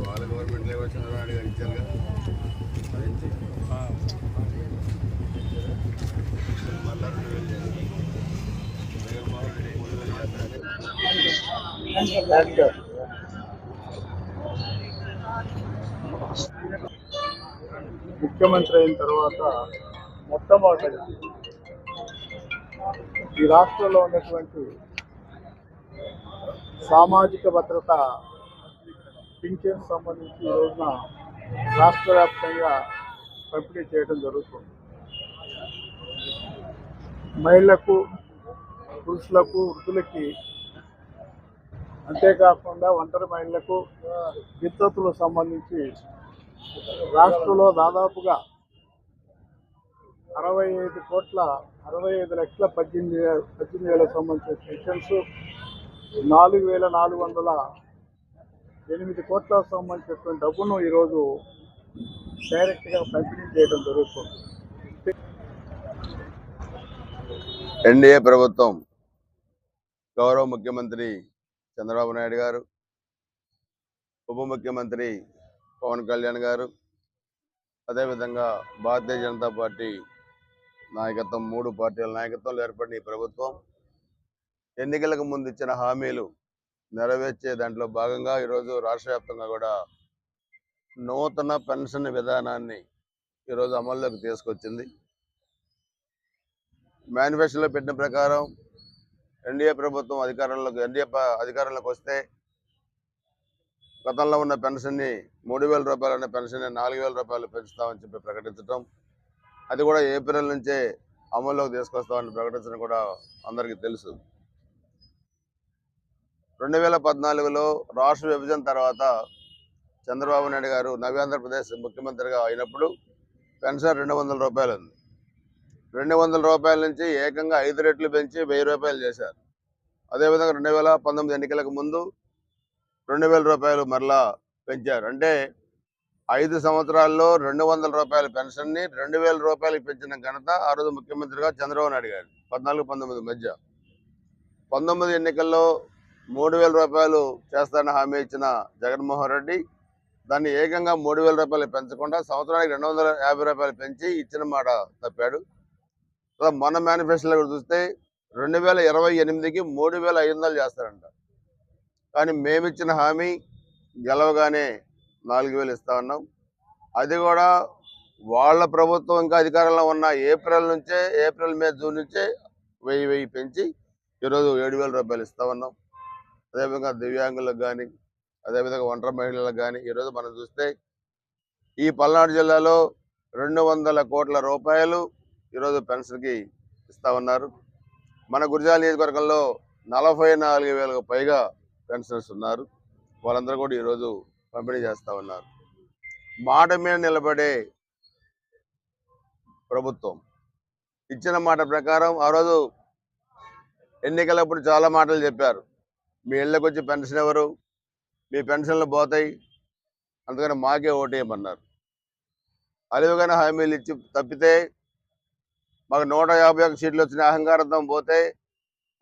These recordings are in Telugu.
వాళ్ళ గవర్నమెంట్ లేవో చంద్రబాబు గారు ఇచ్చారుగా మళ్ళా రెండు వేలు చేయాలి. జగన్మోహన్ రెడ్డి మూడు వేలు చేస్తారని ముఖ్యమంత్రి అయిన తర్వాత మొట్టమొదటిగా ఈ రాష్ట్రంలో ఉన్నటువంటి సామాజిక భద్రత పింఛన్ సంబంధించి ఈ రోజున రాష్ట్ర వ్యాప్తంగా పంపిణీ చేయడం జరుగుతుంది. మహిళలకు పురుషులకు వృద్ధులకి అంతేకాకుండా ఒంటరి మహిళలకు విద్యుత్తులకు సంబంధించి రాష్ట్రంలో దాదాపుగా అరవై ఐదు కోట్ల అరవై ఐదు లక్షల పద్దెనిమిది పద్దెనిమిది వేలకు సంబంధించిన పెన్షన్స్ నాలుగు వేల నాలుగు వందల ఎనిమిది కోట్లకు సంబంధించినటువంటి డబ్బును ఈరోజు డైరెక్ట్గా పంపిణీ చేయడం జరుగుతుంది. ఎన్డీఏ ప్రభుత్వం గౌరవ ముఖ్యమంత్రి చంద్రబాబు నాయుడు గారు ఉప ముఖ్యమంత్రి పవన్ కళ్యాణ్ గారు అదేవిధంగా భారతీయ జనతా పార్టీ నాయకత్వం మూడు పార్టీల నాయకత్వంలో ఏర్పడిన ఈ ప్రభుత్వం ఎన్నికలకు ముందు ఇచ్చిన హామీలు నెరవేర్చే దాంట్లో భాగంగా ఈరోజు రాష్ట్ర వ్యాప్తంగా కూడా నూతన పెన్షన్ విధానాన్ని ఈరోజు అమల్లోకి తీసుకొచ్చింది. మేనిఫెస్టోలో పెట్టిన ప్రకారం ఎన్డీఏ ప్రభుత్వం అధికారంలోకి ఎన్డీఏ అధికారంలోకి వస్తే గతంలో ఉన్న పెన్షన్ని మూడు వేల రూపాయలు ఉన్న పెన్షన్ని నాలుగు వేల రూపాయలు పెంచుతామని చెప్పి ప్రకటించడం అది కూడా ఏప్రిల్ నుంచే అమల్లోకి తీసుకొస్తామని ప్రకటించడం కూడా అందరికీ తెలుసు. రెండు వేల పద్నాలుగులో రాష్ట్ర విభజన తర్వాత చంద్రబాబు నాయుడు గారు నవ్యాంధ్రప్రదేశ్ ముఖ్యమంత్రిగా అయినప్పుడు పెన్షన్ రెండు వందల రూపాయలు ఉంది. రెండు వందల రూపాయల నుంచి ఏకంగా ఐదు రెట్లు పెంచి వెయ్యి రూపాయలు చేశారు. అదేవిధంగా రెండు వేల పంతొమ్మిది ఎన్నికలకు ముందు రెండు వేల రూపాయలు మరలా పెంచారు. అంటే ఐదు సంవత్సరాల్లో రెండు వందల రూపాయల పెన్షన్ని రెండు వేల రూపాయలకి పెంచిన ఘనత ఆ రోజు ముఖ్యమంత్రిగా చంద్రబాబు నాయుడు గారు పద్నాలుగు పంతొమ్మిది మధ్య. పంతొమ్మిది ఎన్నికల్లో మూడు వేల రూపాయలు చేస్తానని హామీ ఇచ్చిన జగన్మోహన్ రెడ్డి దాన్ని ఏకంగా మూడు వేల రూపాయలు పెంచకుండా సంవత్సరానికి రెండు వందల యాభై రూపాయలు పెంచి ఇచ్చిన మాట తప్పాడు. మొన్న మేనిఫెస్టోలో కూడా చూస్తే రెండు వేల ఇరవై ఎనిమిదికి మూడు వేల ఐదు వందలు చేస్తారంట. కానీ మేమిచ్చిన హామీ గెలవగానే నాలుగు వేలు ఇస్తా ఉన్నాం. అది కూడా వాళ్ళ ప్రభుత్వం ఇంకా అధికారంలో ఉన్న ఏప్రిల్ నుంచే ఏప్రిల్ మే జూన్ నుంచే వెయ్యి వెయ్యి పెంచి ఈరోజు ఏడు వేల రూపాయలు ఇస్తా ఉన్నాం. అదేవిధంగా దివ్యాంగులకు కానీ అదేవిధంగా ఒంటరి మహిళలకు కానీ ఈరోజు మనం చూస్తే ఈ పల్నాడు జిల్లాలో రెండు వందల కోట్ల రూపాయలు ఈరోజు పెన్షన్కి ఇస్తా ఉన్నారు. మన గురిజాల నియోజకవర్గంలో నలభై నాలుగు వేలకు పైగా పెన్షనర్స్ ఉన్నారు. వాళ్ళందరూ కూడా ఈరోజు పంపిణీ చేస్తూ ఉన్నారు. మాట మీద నిలబడే ప్రభుత్వం ఇచ్చిన మాట ప్రకారం ఆ రోజు ఎన్నికలప్పుడు చాలా మాటలు చెప్పారు. మీ ఇళ్ళకి వచ్చి పెన్షన్ ఎవరు? మీ పెన్షన్లు పోతాయి. అందుకని మాకే ఓటేయమన్నారు అలివిగానే హామీలు ఇచ్చి తప్పితే మాకు నూట యాభై ఒక్క సీట్లు వచ్చిన అహంకారంతో పోతే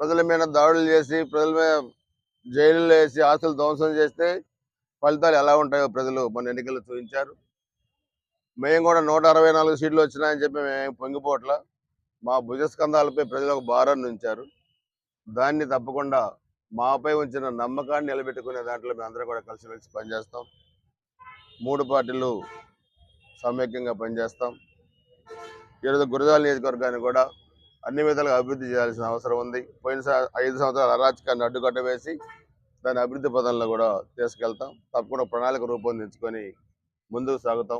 ప్రజల మీద దాడులు చేసి ప్రజల మీద జైలులో వేసి ఆస్తులు ధ్వంసం చేస్తే ఫలితాలు ఎలా ఉంటాయో ప్రజలు మన ఎన్నికలు చూపించారు. మేము కూడా నూట అరవై నాలుగు సీట్లు వచ్చినాయని చెప్పి మేము పొంగిపోట్ల. మా భుజస్కంధాలపై ప్రజలు ఒక భారాన్ని ఉంచారు. దాన్ని తప్పకుండా మాపై ఉంచిన నమ్మకాన్ని నిలబెట్టుకునే దాంట్లో మేము అందరూ కూడా కలిసిమెలిసి పనిచేస్తాం. మూడు పార్టీలు సమైక్యంగా పనిచేస్తాం. ఈరోజు గురజాల నియోజకవర్గాన్ని కూడా అన్ని విధాలుగా అభివృద్ధి చేయాల్సిన అవసరం ఉంది. పోయిన ఐదు సంవత్సరాల అరాచకాన్ని అడ్డుకట్ట వేసి దాని అభివృద్ధి పదంలో కూడా తీసుకెళ్తాం. తప్పకుండా ప్రణాళిక రూపొందించుకొని ముందుకు సాగుతాం.